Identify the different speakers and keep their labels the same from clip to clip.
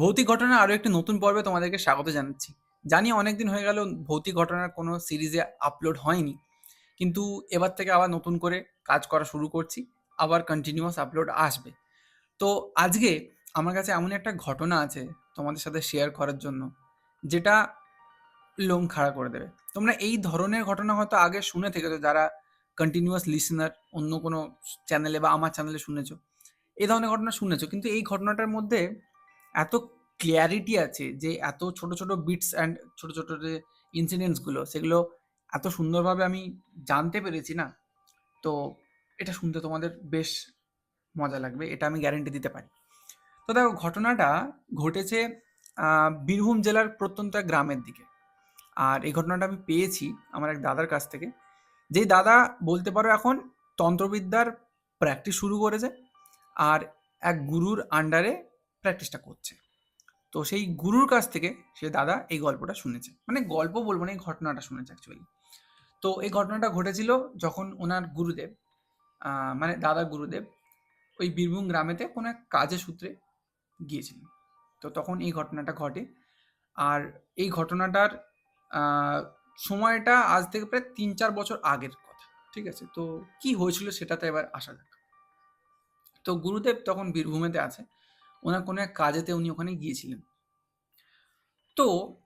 Speaker 1: ভৌতিক ঘটনার আরও একটি নতুন পর্বে তোমাদেরকে স্বাগত জানাচ্ছি। জানি অনেকদিন হয়ে গেল, ভৌতিক ঘটনার কোনো সিরিজে আপলোড হয়নি। কিন্তু এবার থেকে আবার নতুন করে কাজ করা শুরু করছি, আবার কন্টিনিউয়াস আপলোড আসবে। তো আজকে আমার কাছে এমন একটা ঘটনা আছে তোমাদের সাথে শেয়ার করার জন্য, যেটা লোম খাড়া করে দেবে। তোমরা এই ধরনের ঘটনা হয়তো আগে শুনে থেকেছো, যারা কন্টিনিউয়াস লিসনার অন্য কোনো চ্যানেলে বা আমার চ্যানেলে শুনেছো। এই ধরনের ঘটনা শুনেছো, কিন্তু এই ঘটনাটার মধ্যে এত ক্লিয়ারিটি আছে যে এত ছোট ছোট বিটস অ্যান্ড ছোট ছোট যে ইনসিডেন্টসগুলো সেগুলো এত সুন্দরভাবে আমি জানতে পেরেছি না, তো এটা শুনতে তোমাদের বেশ মজা লাগবে, এটা আমি গ্যারেন্টি দিতে পারি। তো দেখো, ঘটনাটা ঘটেছে বীরভূম জেলার প্রত্যন্ত এক গ্রামের দিকে। আর এই ঘটনাটা আমি পেয়েছি আমার এক দাদার কাছ থেকে। যেই দাদা বলতে পারো এখন তন্ত্রবিদ্যার প্র্যাকটিস শুরু করেছে, আর এক গুরুর আন্ডারে প্র্যাকটিসটা করছে। তো সেই গুরুর কাছ থেকে সে দাদা এই গল্পটা শুনেছে। মানে গল্প বলব না, এই ঘটনাটা শুনেছে অ্যাকচুয়ালি তো এই ঘটনাটা ঘটেছিল যখন ওনার গুরুদেব মানে দাদা গুরুদেব ওই বীরভূম গ্রামেতে কোনো এক কাজের সূত্রে গিয়েছিলেন। তো তখন এই ঘটনাটা ঘটে। আর এই ঘটনাটার সময়টা আজ থেকে প্রায় তিন চার বছর আগের কথা, ঠিক আছে? তো কি হয়েছিল সেটাতে এবার আসা যাক। তো গুরুদেব তখন বীরভূমেতে আছে। ওনার কোনো এক কাজেতে উনি ওখানে গিয়েছিলেন। তো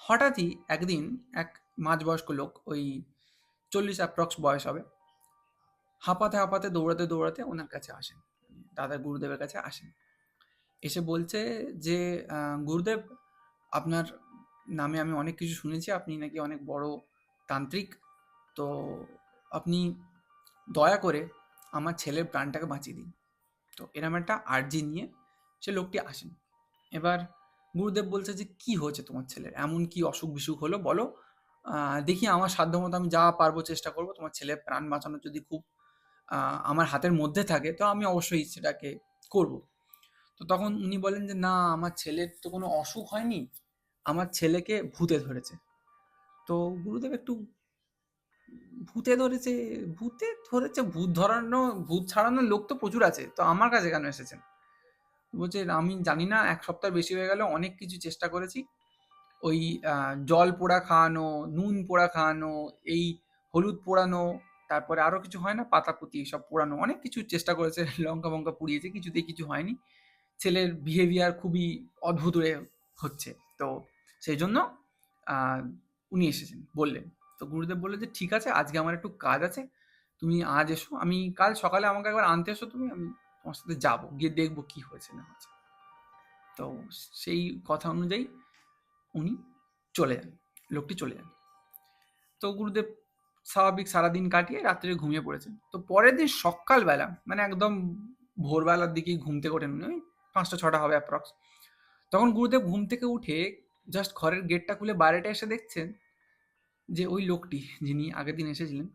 Speaker 1: হঠাৎই একদিন এক মাঝবয়স্ক লোক ওই চল্লিশ অ্যাপ্রক্স বয়স হবে, হাঁপাতে হাঁপাতে, দৌড়াতে দৌড়াতে ওনার কাছে আসেন। দাদা গুরুদেবের কাছে আসেন। এসে বলছে যে গুরুদেব, আপনার নামে আমি অনেক কিছু শুনেছি, আপনি নাকি অনেক বড় তান্ত্রিক। তো, আপনি দয়া করে আমার ছেলের প্রাণটাকে বাঁচিয়ে দিন। তো এরম একটা আর্জি নিয়ে সে লোকটি আসেন। এবার গুরুদেব বলছে যে, কি হয়েছে তোমার ছেলের? এমন কি অসুখ বিসুখ হলো? বলো। দেখি আমার সাধ্যমতো আমি যা পারব চেষ্টা করব। তোমার ছেলে প্রাণ বাঁচানো যদি খুব আমার হাতের মধ্যে থাকে, তো আমি অবশ্যই সেটাকে করব। তো তখন উনি বলেন যে, না, আমার ছেলের তো কোনো অসুখ হয়নি। আমার ছেলেকে ভূতে ধরেছে। তো গুরুদেব একটু ভূতে ধরেছে ভূতে ধরেছে, ভূত ধরানো, ভূত ছাড়ানোর লোক তো প্রচুর আছে। তো আমার কাছে কেন এসেছেন? বলছে, আমি জানি না, এক সপ্তাহ বেশি হয়ে গেল, অনেক কিছু চেষ্টা করেছি। ওই জল পোড়া খাওয়ানো, নুন পোড়া খাওয়ানো, এই হলুদ পোড়ানো, তারপরে আরও কিছু হয় না পাতা পাতাপুতি সব পোড়ানো, অনেক কিছু চেষ্টা করেছে, লঙ্কা বঙ্কা পুড়িয়েছে, কিছুতেই কিছু হয়নি। ছেলের বিহেভিয়ার খুবই অদ্ভুত হচ্ছে। তো সেই জন্য উনি এসেছেন, বললেন। তো গুরুদেব বললেন যে, ঠিক আছে, আজকে আমার একটু কাজ আছে, তুমি আজ এসো, আমি কাল সকালে আমাকে একবার আনতে এসো তুমি, আমি তোমার সাথে যাব, গিয়ে দেখব কি হয়েছে, না হয়েছে। তো সেই কথা অনুযায়ী উনি চলে যান, লোকটি চলে যান। তো গুরুদেব স্বাভাবিক সারাদিন কাটিয়ে রাত্রে ঘুমিয়ে পড়েছেন। তো পরের দিন সকালবেলা মানে একদম ভোরবেলার দিকেই ঘুম থেকে ওঠেন উনি, ওই পাঁচটা, ছটা হবে অ্যাপ্রক্স তখন গুরুদেব ঘুম থেকে উঠে জাস্ট ঘরের গেটটা খুলে বাইরেটা এসে দেখছেন যে ওই লোকটি যিনি আগের দিন এসেছিলেন,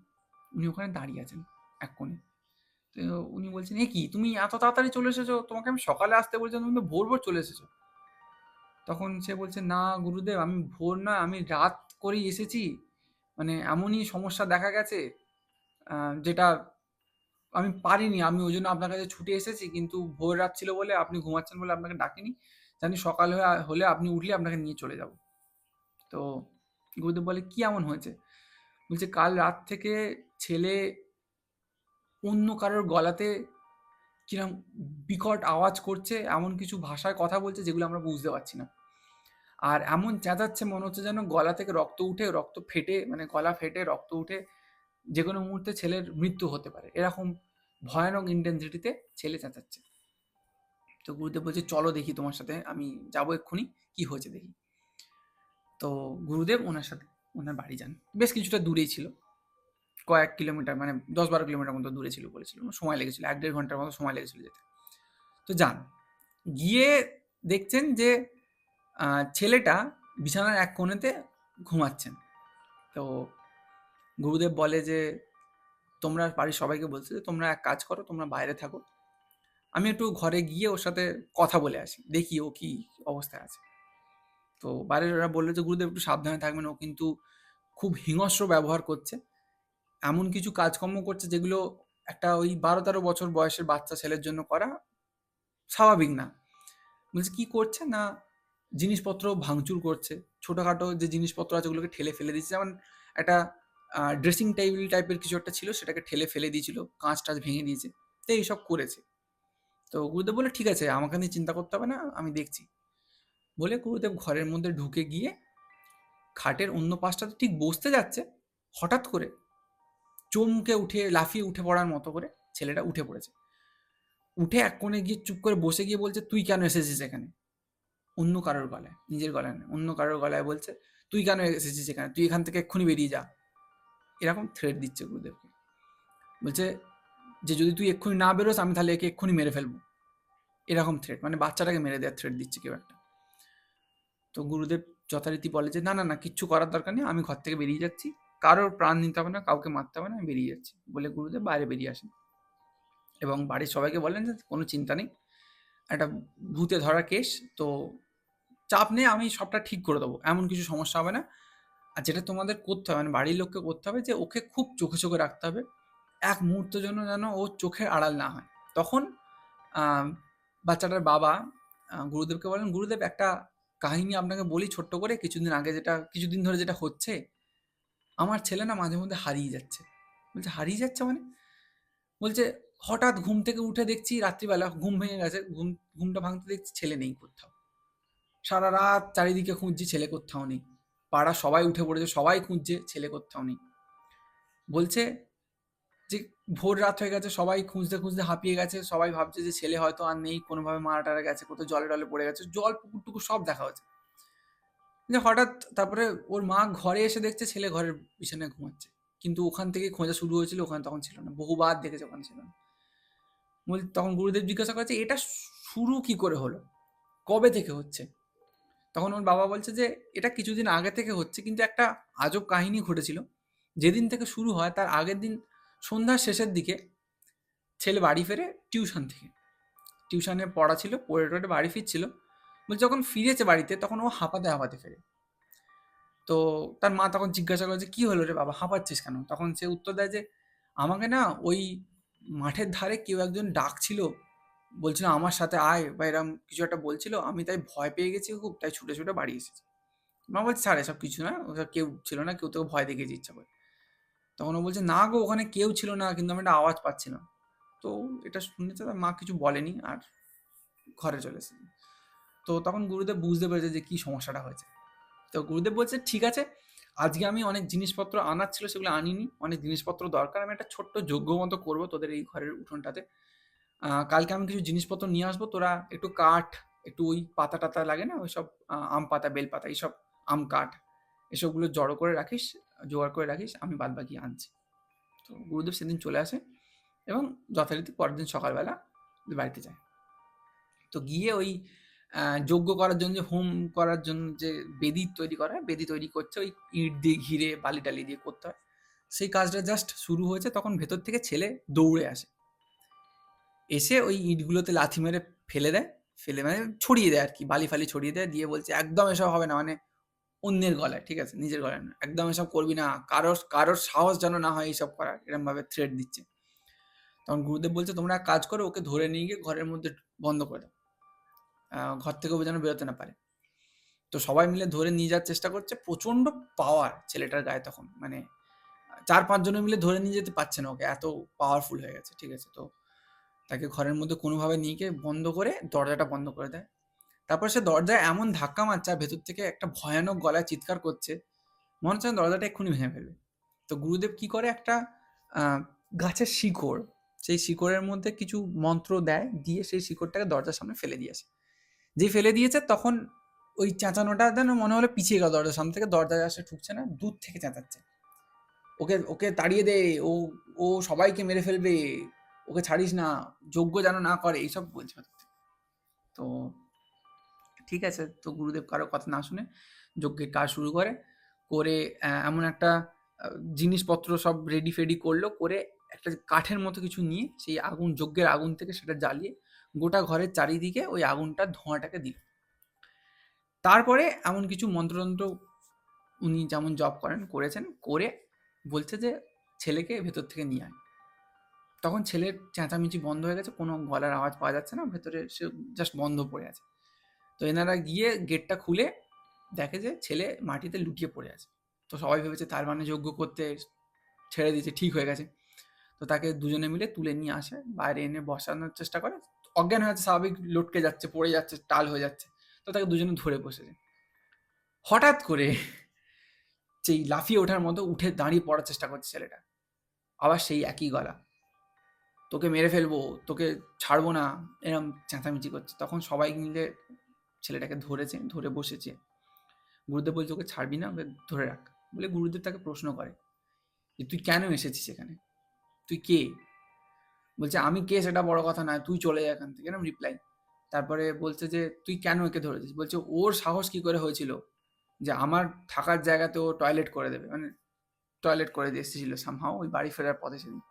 Speaker 1: উনি ওখানে দাঁড়িয়ে আছেন এক কোণে। তো উনি বলছেন, এ কি? তুমি এত তাড়াতাড়ি চলে এসেছ? তোমাকে আমি সকালে আসতে বলছিলাম, তুমি তো ভোর ভোর চলে এসেছ। তখন সে বলছে, না গুরুদেব, আমি ভোর না আমি রাত করেই এসেছি। মানে এমনই সমস্যা দেখা গেছে যেটা আমি পারিনি। আমি ওই জন্য আপনার কাছে ছুটে এসেছি, কিন্তু ভোর রাত ছিল বলে আপনি ঘুমাচ্ছেন বলে আপনাকে ডাকিনি। জানি সকাল হয়ে, হলে আপনি উঠলে আপনাকে নিয়ে চলে যাব। তো গুরুদেব বলে, কি এমন হয়েছে? বলছে, কাল রাত থেকে ছেলে অন্য কারোর গলাতে কিরম বিকট আওয়াজ করছে, এমন কিছু ভাষায় কথা বলছে যেগুলো আমরা বুঝতে পারছি না। আর এমন চেঁচাচ্ছে মনে হচ্ছে যেন গলা থেকে রক্ত উঠে, রক্ত ফেটে মানে গলা ফেটে, রক্ত উঠে যে কোনো মুহূর্তে ছেলের মৃত্যু হতে পারে। এরকম ভয়ানক ইন্টেন্সিটিতে ছেলে চেঁচাচ্ছে। তো গুরুদেব বলছে, চলো দেখি তোমার সাথে, আমি যাব এক্ষুনি, কি হয়েছে দেখি। তো গুরুদেব ওনার সাথে ওনার বাড়ি যান। বেশ কিছুটা দূরেই ছিল। কয়েক কিলোমিটার মানে দশ বারো কিলোমিটার মতো দূরে ছিল বলেছিল। সময় লেগেছিল, এক দেড় ঘণ্টার মতো সময় লেগেছিল যেতে। তো যান। গিয়ে দেখছেন যে ছেলেটা বিছানার এক কোণেতে ঘুমাচ্ছেন। তো গুরুদেব বলে যে, তোমরা বাড়ির সবাইকে বলছে যে, তোমরা এক কাজ করো, তোমরা বাইরে থাকো। আমি একটু ঘরে গিয়ে ওর সাথে কথা বলে আসি। দেখি ও কি অবস্থায় আছে। তো বাইরের ওরা বলল যে, গুরুদেব, একটু সাবধানে থাকবেন। ও কিন্তু খুব হিংস্র ব্যবহার করছে। এমন কিছু কাজকর্ম করছে যেগুলো একটা ওই বারো তেরো বছর বয়সের বাচ্চা ছেলের জন্য করা স্বাভাবিক না। বলছে, কি করছে? না, জিনিসপত্র ভাঙচুর করছে। ছোটোখাটো যে জিনিসপত্র আছে ওগুলোকে ঠেলে ফেলে দিচ্ছে যেমন একটা ড্রেসিং টেবিল টাইপের কিছু একটা ছিল, সেটাকে ঠেলে ফেলে দিয়েছিল, কাঁচ টাচ ভেঙে দিয়েছে। তো এইসব করেছে। তো গুরুদেব বলে ঠিক আছে, আমাকে নিয়ে চিন্তা করতে হবে না, আমি দেখছি। বলে গুরুদেব ঘরের মধ্যে ঢুকে গিয়ে খাটের অন্য পাশটাতে ঠিক বসতে যাচ্ছে, হঠাৎ করে চমকে উঠে, লাফিয়ে উঠে পড়ার মতো করে ছেলেটা উঠে পড়েছে। উঠে এক কোণে গিয়ে চুপ করে বসে গিয়ে বলছে, তুই কেন এসেছিস এখানে? অন্য কারোর গলায়, নিজের গলায় নয়, অন্য কারোর গলায় বলছে, তুই কেন এসেছিস এখানে? তুই এখান থেকে এক্ষুনি বেরিয়ে যা। এরকম থ্রেড দিচ্ছে গুরুদেবকে। বলছে যে, যদি তুই এক্ষুনি না বেরোস, আমি তাহলে একে এক্ষুনি মেরে ফেলব। এরকম থ্রেড মানে বাচ্চাটাকে মেরে দেওয়ার থ্রেড দিচ্ছে কেউ একটা। তো গুরুদেব যথারীতি বলে যে, না না না, কিচ্ছু করার দরকার নেই, আমি ঘর থেকে বেরিয়ে যাচ্ছি। কারোর প্রাণ নিতে হবে না, কাউকে মারতে হবে না, আমি বেরিয়ে যাচ্ছি। বলে গুরুদেব বাইরে বেরিয়ে আসেন। এবং বাড়ির সবাইকে বলেন যে, কোনো চিন্তা নেই। একটা ভূতে ধরা কেস, তো চাপ নেই আমি সবটা ঠিক করে দেবো, এমন কিছু সমস্যা হবে না। আর যেটা তোমাদের করতে হবে মানে বাড়ির লোককে করতে হবে যে, ওকে খুব চোখে চোখে রাখতে হবে। এক মুহূর্তের জন্য যেন ও চোখের আড়াল না হয়। তখন বাচ্চাটার বাবা গুরুদেবকে বলেন গুরুদেব, একটা কাহিনী আপনাকে বলি ছোট্ট করে, কিছুদিন আগে যেটা, কিছুদিন ধরে যেটা হচ্ছে, আমার ছেলে না মাঝে মধ্যে হারিয়ে যাচ্ছে। বলছে, হারিয়ে যাচ্ছে মানে? বলছে, হঠাৎ ঘুম থেকে উঠে দেখছি রাত্রিবেলা ঘুম ভেঙে গেছে, ঘুম, ঘুমটা ভাঙতে দেখছি ছেলে নেই কোথাও। সারা রাত চারিদিকে খুঁজছি, ছেলে কোথাও নেই। পাড়া সবাই উঠে পড়েছে, সবাই খুঁজছে, ছেলে কোথাও নেই। বলছে যে ভোর রাত হয়ে গেছে, সবাই খুঁজতে খুঁজতে হাঁপিয়ে গেছে, সবাই ভাবছে যে ছেলে হয়তো আর নেই, কোনোভাবে মারা টারা গেছে, কোথাও জলে টলে পড়ে গেছে, জল পুকুর টুকুর সব দেখা হচ্ছে যে হঠাৎ তারপরে ওর মা ঘরে এসে দেখছে ছেলে ঘরের বিছানায় ঘুমাচ্ছে। কিন্তু ওখান থেকে খোঁজা শুরু হয়েছিল, ওখানে তখন ছিল না, বহুবার দেখেছে ওখানে ছিল না। বল, তখন গুরুদেব জিজ্ঞাসা করেছে, এটা শুরু কি করে হলো? কবে থেকে হচ্ছে? তখন ওর বাবা বলছে যে, এটা কিছুদিন আগে থেকে হচ্ছে, কিন্তু একটা আজব কাহিনী ঘটেছিল। যেদিন থেকে শুরু হয়, তার আগের দিন সন্ধ্যার শেষের দিকে ছেলে বাড়ি ফেরে টিউশন থেকে। টিউশনে পড়া ছিল, পড়ে টড়ে বাড়ি ফিরছিল। বলছে যখন ফিরেছে বাড়িতে তখন ও হাঁপাতে হাঁপাতে ফেরে। তো তার মা তখন জিজ্ঞাসা করে যে, কী হলো রে বাবা, হাঁপাচ্ছিস কেন? তখন সে উত্তর দেয় যে, আমাকে না ওই মাঠের ধারে কেউ একজন ডাকছিল। বলছিল আমার সাথে আয় বা এরম কিছু একটা বলছিল। আমি তাই ভয় পেয়ে গেছি খুব, তাই ছুটে ছুটে বাড়ি এসেছি। মা বলছে, ছাড়, এসব কিছু না, ওসব কেউ ছিল না, কেউ তোকে ভয় দেখেছে ইচ্ছা করে। তখন ও বলছে, না গো, ওখানে কেউ ছিল না, কিন্তু আমি একটা আওয়াজ পাচ্ছিলাম। তো এটা শুনেছে, তার মা কিছু বলেনি আর ঘরে চলে এসেছে। তো তখন গুরুদেব বুঝতে পেরেছে যে কী সমস্যাটা হয়েছে। তো গুরুদেব বলছে, ঠিক আছে, আজকে আমি অনেক জিনিসপত্র আনার ছিল, সেগুলো আনিনি। অনেক জিনিসপত্র দরকার, আমি একটা ছোট্ট যোগ্য মতো করব তোদের এই ঘরের উঠোনটাতে। কালকে আমি কিছু জিনিসপত্র নিয়ে আসব, তোরা একটু কাঠ, একটু ওই পাতা টাতা লাগে না ওই সব আম পাতা, বেল পাতা, এইসব আম কাঠ, এসবগুলো জড়ো করে রাখিস। জোগাড় করে রাখিস, আমি বাদ বাকি আনছি। তো গুরুদেব সেদিন চলে আসে এবং যথারীতি পরের দিন সকালবেলা বাড়িতে যায়। তো গিয়ে ওই যজ্ঞ করার জন্য যে, হোম করার জন্য যে বেদি তৈরি করা বেদি তৈরি করছে, ওই ইট দিয়ে ঘিরে, বালি টালি দিয়ে করতে হয়। সেই কাজটা জাস্ট শুরু হয়েছে, তখন ভেতর থেকে ছেলে দৌড়ে আসে। এসে ওই ইটগুলোতে লাথি মেরে ফেলে দেয়, ফেলে মানে ছড়িয়ে দেয় আর কি, বালি ফালি ছড়িয়ে দেয়, দিয়ে বলছে, একদম এসব হবে না মানে অন্যের গলায়, ঠিক আছে? নিজের গলায় না। একদম এসব করবি না। কারোর কারোর সাহস যেন না হয় এইসব করার, এরমভাবে থ্রেড দিচ্ছে। তখন গুরুদেব বলছে, তোমরা কাজ করো, ওকে ধরে নিয়ে গিয়ে ঘরের মধ্যে বন্ধ করে দাও। ঘর থেকে ও যেন বেরোতে না পারে। তো সবাই মিলে ধরে নিয়ে যাওয়ার চেষ্টা করছে। প্রচণ্ড পাওয়ার ছেলেটার গায়ে তখন। মানে চার পাঁচজনে মিলে ধরে নিয়ে যেতে পারছে না ওকে। এত পাওয়ারফুল হয়ে গেছে, ঠিক আছে? তো তাকে ঘরের মধ্যে কোনোভাবে নিয়ে গিয়ে বন্ধ করে দরজাটা বন্ধ করে দেয়। তারপর সে দরজায় এমন ধাক্কা মারছে ভেতর থেকে একটা ভয়ানক গলায় চিৎকার করছে। মনে হচ্ছে দরজাটা এক্ষুনি ভেঙে ফেলবে। তো গুরুদেব কি করে? একটা গাছের শিকড়, সেই শিকড়ের মধ্যে কিছু মন্ত্র দেয়, দিয়ে সেই শিকড়টাকে দরজার সামনে ফেলে দিয়েছে যে ফেলে দিয়েছে, তখন ওই চেঁচানোটা যেন মনে হলো পিছিয়ে গেল দরজার সামনে থেকে দরজা আসে, ঠুকছে না, দূর থেকে চেঁচাচ্ছে। ওকে ওকে তাড়িয়ে দে, ও ও সবাইকে মেরে ফেলবে, ওকে ছাড়িস না যোগ্য যেন না করে, এইসব বলছে। তো ঠিক আছে? তো গুরুদেব কারও কথা না শুনে যজ্ঞের কাজ শুরু করে করে এমন একটা জিনিসপত্র সব রেডি ফেডি করল, করে একটা কাঠের মতো কিছু নিয়ে সেই আগুন, যজ্ঞের আগুন থেকে সেটা জ্বালিয়ে গোটা ঘরের চারিদিকে ওই আগুনটা, ধোঁয়াটাকে দিল। তারপরে এমন কিছু মন্ত্রতন্ত্র উনি যেমন জব করেন, করেছেন, করে বলছে যে ছেলেকে ভেতর থেকে নিয়ে আয়। তখন ছেলের চেঁচামেচি বন্ধ হয়ে গেছে, কোনো গলার আওয়াজ পাওয়া যাচ্ছে না, ভেতরে সে জাস্ট বন্ধ পড়ে আছে। তো এনারা গিয়ে গেটটা খুলে দেখে যে ছেলে মাটিতে লুটিয়ে পড়ে আছে। তো সবাই ভেবেছে তার মানে যোগ্য করতে ছেড়ে দিয়েছে, ঠিক হয়ে গেছে। তো তাকে দুজনে মিলে তুলে নিয়ে আসে, বাইরে এনে বসানোর চেষ্টা করে। অজ্ঞান হয়ে যাচ্ছে, স্বাভাবিক লটকে যাচ্ছে, পড়ে যাচ্ছে, টাল হয়ে যাচ্ছে। তো তাকে দুজনে ধরে বসেছে। হঠাৎ করে সেই লাফিয়ে ওঠার মতো উঠে দাঁড়িয়ে পড়ার চেষ্টা করছে ছেলেটা। আবার সেই একই গলা। তোকে মেরে ফেলব, তোকে ছাড়বো না, এরম চেঁচামেচি করছে। তখন সবাই মিলে ছেলেটাকে ধরেছে, ধরে বসেছে। গুরুদেব বলছে ওকে ছাড়বি না, ওকে ধরে রাখ। বলে গুরুদেব তাকে প্রশ্ন করে যে, তুই কেন এসেছিস এখানে? তুই কে? বলছে, আমি কে সেটা বড় কথা নয়, তুই চলে যা এখান থেকে। এরকম রিপ্লাই তারপরে বলছে যে, তুই কেন একে ধরেছিস? বলছে, ওর সাহস কি করে হয়েছিল যে, আমার থাকার জায়গাতে ও টয়লেট করে দেবে? মানে টয়লেট করে দিয়ে এসেছিল সামহাও ওই বাড়ি ফেরার পথে সেদিন।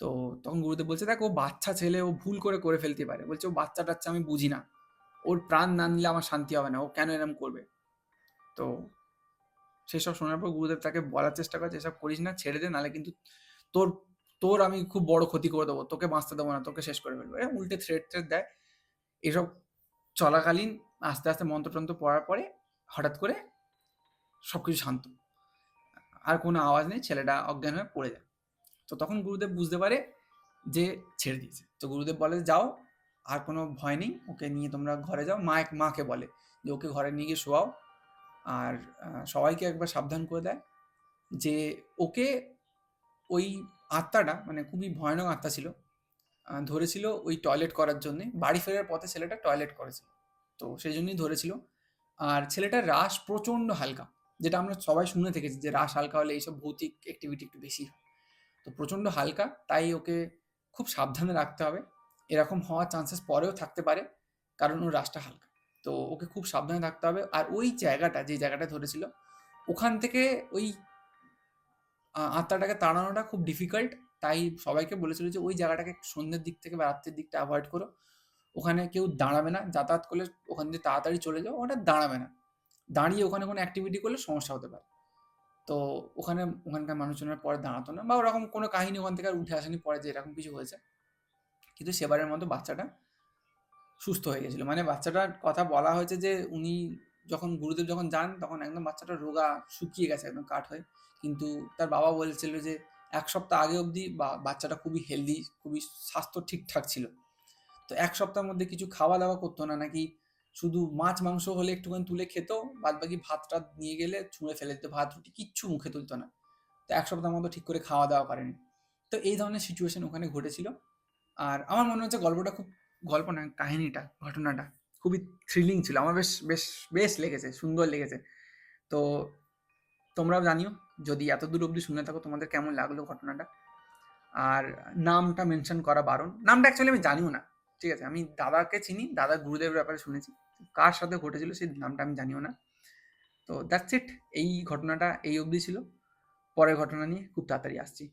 Speaker 1: তো তখন গুরুদেব বলছে, দেখ, ও বাচ্চা ছেলে, ও ভুল করে করে ফেলতে পারে। বলছে, ও বাচ্চা টাচ্চা আমি বুঝি না। ওর প্রাণ না নিলে আমার শান্তি হবে না, ও কেন এরম করবে? তো সেসব শোনার পর গুরুদেব তাকে বলার চেষ্টা করে এসব করিস না, ছেড়ে দে, নাহলে কিন্তু তোর তোর আমি খুব বড় ক্ষতি করে দেবো, তোকে বাঁচতে দেবো না, তোকে শেষ করে ফেলব। এ উল্টে থ্রেট ট্রেট দেয়। এসব চলাকালীন আস্তে আস্তে মন্ত্রতন্ত্র পড়ার পরে হঠাৎ করে সব কিছু শান্ত। আর কোনো আওয়াজ নেই, ছেলেটা অজ্ঞান হয়ে পড়ে যায়। তো তখন গুরুদেব বুঝতে পারে যে ছেড়ে দিয়েছে। তো গুরুদেব বলে, যাও আর কোনো ভয় নেই, ওকে নিয়ে তোমরা ঘরে যাও। মা এক, মাকে বলে যে ওকে ঘরে নিয়ে গিয়ে শোয়াও। আর সবাইকে একবার সাবধান করে দেয় যে ওকে ওই আত্মাটা মানে খুবই ভয়ানক আত্মা ছিল ধরেছিল ওই টয়লেট করার জন্যে। বাড়ি ফেরার পথে ছেলেটা টয়লেট করেছিল, তো সেই জন্যই ধরেছিল। আর ছেলেটার রাস প্রচণ্ড হালকা, যেটা আমরা সবাই শুনে থেকেছি যে রাস হালকা হলে এইসব ভৌতিক অ্যাক্টিভিটি একটু বেশি হয়। তো প্রচণ্ড হালকা, তাই ওকে খুব সাবধানে রাখতে হবে। এরকম হওয়ার চান্সেস পরেও থাকতে পারে, কারণ ওর রাসটা হালকা। তো ওকে খুব সাবধানে থাকতে হবে। আর ওই জায়গাটা, যে জায়গাটা ধরেছিল, ওখান থেকে ওই আত্মাটাকে তাড়ানোটা খুব ডিফিকাল্ট তাই সবাইকে বলেছিল যে, ওই জায়গাটাকে সন্ধ্যের দিক থেকে বা রাত্রের দিকটা অ্যাভয়েড করো। ওখানে কেউ দাঁড়াবে না। যাতায়াত করলে ওখান দিয়ে তাড়াতাড়ি চলে যাও। ওটা দাঁড়াবে না। দাঁড়িয়ে ওখানে কোনো অ্যাক্টিভিটি করলে সমস্যা হতে পারে। তো ওখানে, ওখানকার মানুষজনের পরে দাঁড়াতো না বা ওরকম কোনো কাহিনী ওখান থেকে আর উঠে আসেনি পরে যে এরকম কিছু হয়েছে। কিন্তু সেবারের মতো বাচ্চাটা সুস্থ হয়ে গেছিল। মানে বাচ্চাটার কথা বলা হয়েছে যে, উনি যখন গুরুদেব যখন যান, তখন একদম বাচ্চাটা রোগা শুকিয়ে গেছে, একদম কাঠ হয়ে। কিন্তু তার বাবা বলছিল যে, এক সপ্তাহ আগে অবধি বাচ্চাটা খুবই হেলদি খুবই স্বাস্থ্য ঠিকঠাক ছিল। তো এক সপ্তাহের মধ্যে কিছু খাওয়া দাওয়া করতো না, নাকি শুধু মাছ, মাংস হলে একটুখানি তুলে খেত বাদ বাকি ভাতটা নিয়ে গেলে ছুঁড়ে ফেলে দিত, ভাত, রুটি কিচ্ছু মুখে তুলতো না। তো এক সপ্তাহের মতো ঠিক করে খাওয়া দাওয়া করেনি। তো এই ধরনের সিচুয়েশন ওখানে ঘটেছিল। আর আমার মনে হচ্ছে গল্পটা খুব, গল্প না, কাহিনীটা, ঘটনাটা খুবই থ্রিলিং ছিল। আমার বেশ বেশ বেশ লেগেছে, সুন্দর লেগেছে। তো তোমরাও জানিও, যদি এত দূর অবধি শুনে থাকো তোমাদের কেমন লাগল ঘটনাটা। আর নামটা মেনশন করা বারণ। নামটা অ্যাকচুয়ালি আমি জানিও না, ঠিক আছে? আমি দাদাকে চিনি, দাদা গুরুদেবের ব্যাপারে শুনেছি। কার সাথে ঘটেছিল সেই নামটা আমি জানিও না। তো দ্যাটস ইট এই ঘটনাটা এই অবধি ছিল। পরের ঘটনা নিয়ে খুব তাড়াতাড়ি আসছি।